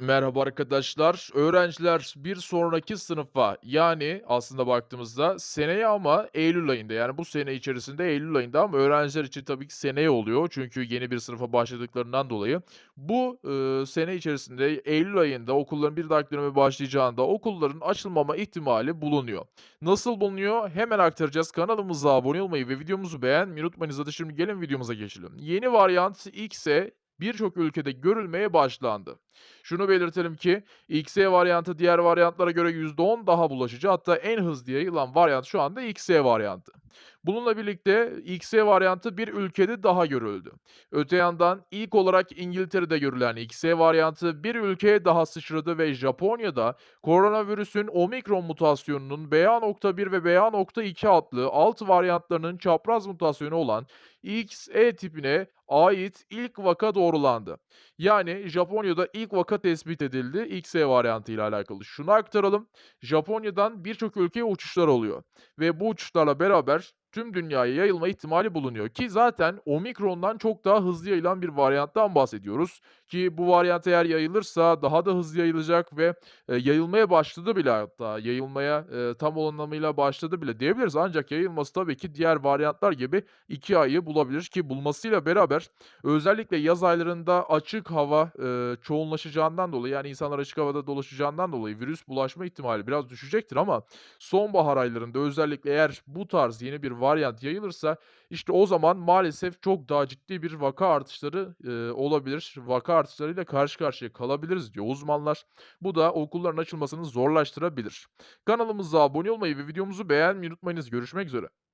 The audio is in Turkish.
Merhaba arkadaşlar. Öğrenciler bir sonraki sınıfa yani aslında baktığımızda seneye ama Eylül ayında yani bu sene içerisinde Eylül ayında ama öğrenciler için tabii ki seneye oluyor. Çünkü yeni bir sınıfa başladıklarından dolayı. Bu e, sene içerisinde Eylül ayında okulların bir dahaki döneme başlayacağında okulların açılmama ihtimali bulunuyor. Nasıl bulunuyor? Hemen aktaracağız. Kanalımıza abone olmayı ve videomuzu beğenmeyi unutmayınız. Hadi şimdi gelin videomuza geçelim. Yeni varyant X'e birçok ülkede görülmeye başlandı. Şunu belirtelim ki XE varyantı diğer varyantlara göre %10 daha bulaşıcı. Hatta en hızlı yayılan varyant şu anda XE varyantı. Bununla birlikte XE varyantı bir ülkede daha görüldü. Öte yandan ilk olarak İngiltere'de görülen XE varyantı bir ülkeye daha sıçradı ve Japonya'da koronavirüsün omikron mutasyonunun BA.1 ve BA.2 adlı alt varyantlarının çapraz mutasyonu olan XE tipine ait ilk vaka doğrulandı. Yani Japonya'da ilk vaka tespit edildi XE varyantı ile alakalı. Şunu aktaralım. Japonya'dan birçok ülkeye uçuşlar oluyor ve bu uçuşlarla beraber tüm dünyaya yayılma ihtimali bulunuyor ki zaten omikrondan çok daha hızlı yayılan bir varyanttan bahsediyoruz ki bu varyant eğer yayılırsa daha da hızlı yayılacak ve, eee, yayılmaya başladı bile hatta yayılmaya, eee, tam anlamıyla başladı bile diyebiliriz. Ancak yayılması tabii ki diğer varyantlar gibi 2 ayı bulabilir ki bulmasıyla beraber özellikle yaz aylarında açık hava, eee, çoğunlaşacağından dolayı yani insanlar açık havada dolaşacağından dolayı virüs bulaşma ihtimali biraz düşecektir ama sonbahar aylarında özellikle eğer bu tarz yeni bir varyant yayılırsa işte o zaman maalesef çok daha ciddi bir vaka artışları, eee, olabilir. Vaka artışlarıyla karşı karşıya kalabiliriz diyor uzmanlar. Bu da okulların açılmasını zorlaştırabilir. Kanalımıza abone olmayı ve videomuzu beğenmeyi unutmayınız. Görüşmek üzere.